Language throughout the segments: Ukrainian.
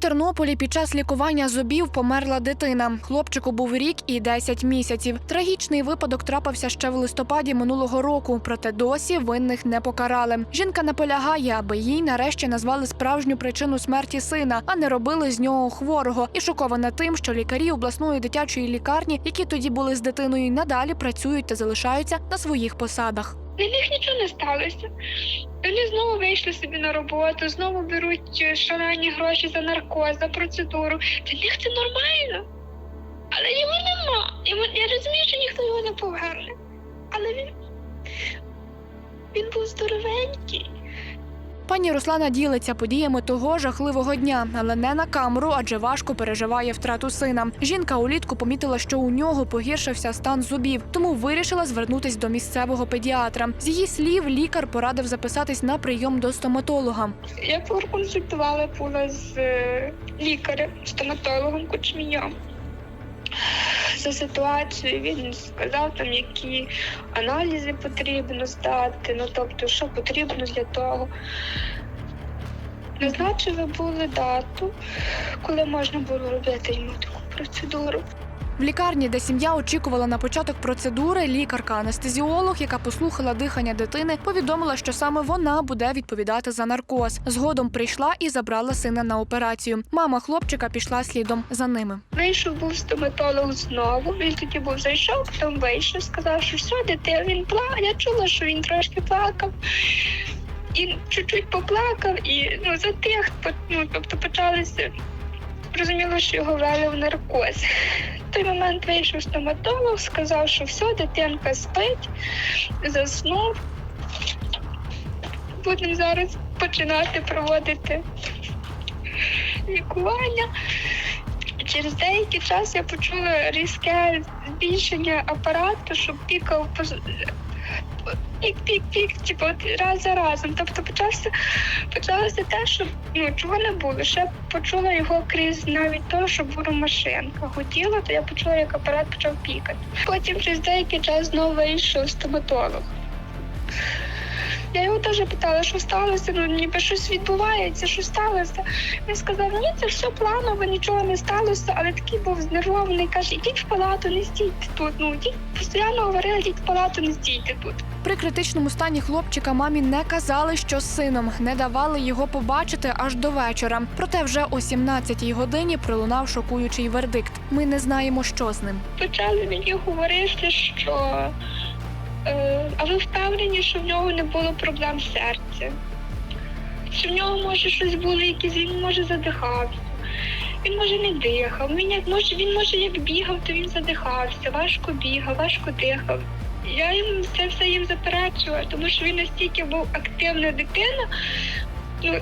Тернополі під час лікування зубів померла дитина. Хлопчику був рік і 10 місяців. Трагічний випадок трапився ще в листопаді минулого року, проте досі винних не покарали. Жінка наполягає, аби їй нарешті назвали справжню причину смерті сина, а не робили з нього хворого. І шокована тим, що лікарі обласної дитячої лікарні, які тоді були з дитиною, надалі працюють та залишаються на своїх посадах. Для них нічого не сталося. Вони знову вийшли собі на роботу, знову беруть е, шалені гроші за наркоз, за процедуру. Для них це нормально. Але його нема. Я розумію, що ніхто його не поверне. Але він, він був здоровенький. Пані Руслана ділиться подіями того жахливого дня, але не на камеру, адже важко переживає втрату сина. Жінка улітку помітила, що у нього погіршився стан зубів, тому вирішила звернутись до місцевого педіатра. З її слів, лікар порадив записатись на прийом до стоматолога. Я проконсультувала була з е, лікарем, стоматологом Кучміньом. За ситуацію. він сказав, там, які аналізи потрібно здати, ну тобто, що потрібно для того. Назначили були дату, коли можна було робити йому таку процедуру. В лікарні, де сім'я очікувала на початок процедури, лікарка-анестезіолог, яка послухала дихання дитини, повідомила, що саме вона буде відповідати за наркоз. Згодом прийшла і забрала сина на операцію. Мама хлопчика пішла слідом за ними. Вийшов був стоматолог знову. Він тоді був зайшов, потім вийшов, сказав, що все, дитина, він плакав. Я чула, що він трошки плакав. І чуть-чуть поплакав, і ну, затих, ну, тобто почалося. Розуміло, що його ввели в наркоз. Той момент вийшов стоматолог, сказав, що все, дитинка спить, заснув. Будемо зараз починати проводити лікування. Через деякий час я почула різке збільшення апарату, що пікав пік-пік-пік, типу раз за разом. Тобто почався, почалося те, що ну чого не було. Ще почула його крізь навіть того, що була машинка. Гуділа, то я почула, як апарат почав пікати. Потім через деякий час знову вийшов стоматолог. Я його теж питала, що сталося, ну ніби щось відбувається, що сталося. Він сказав, ні, це все планово, нічого не сталося, але такий був знервований, каже, ідіть в палату, не стійте тут. Ну, ідіть, постійно говорили, ідіть в палату, не стійте тут. При критичному стані хлопчика мамі не казали, що з сином, не давали його побачити аж до вечора. Проте вже о 17-й годині пролунав шокуючий вердикт. Ми не знаємо, що з ним. Почали мені говорити, що е, а ви впевнені, що в нього не було проблем з серцем? Що в нього може щось було, якісь він може задихався. Він може не дихав. Він як може, він може як бігав, то він задихався, важко бігав, важко дихав. Я їм це все їм заперечувала, тому що він настільки був активна дитина. Ну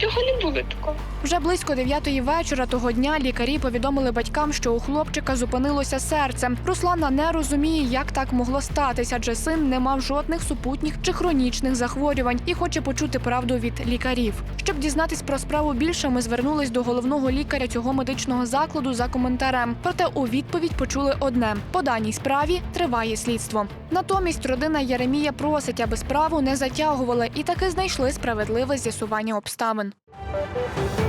цього не було такого. Вже близько 9-ї вечора того дня лікарі повідомили батькам, що у хлопчика зупинилося серце. Руслана не розуміє, як так могло статися, адже син не мав жодних супутніх чи хронічних захворювань і хоче почути правду від лікарів. Щоб дізнатись про справу більше, ми звернулись до головного лікаря цього медичного закладу за коментарем. Проте у відповідь почули одне: по даній справі триває слідство. Натомість родина Єремія просить, аби справу не затягували, і таки знайшли справедливе з'ясування обставин. Антон.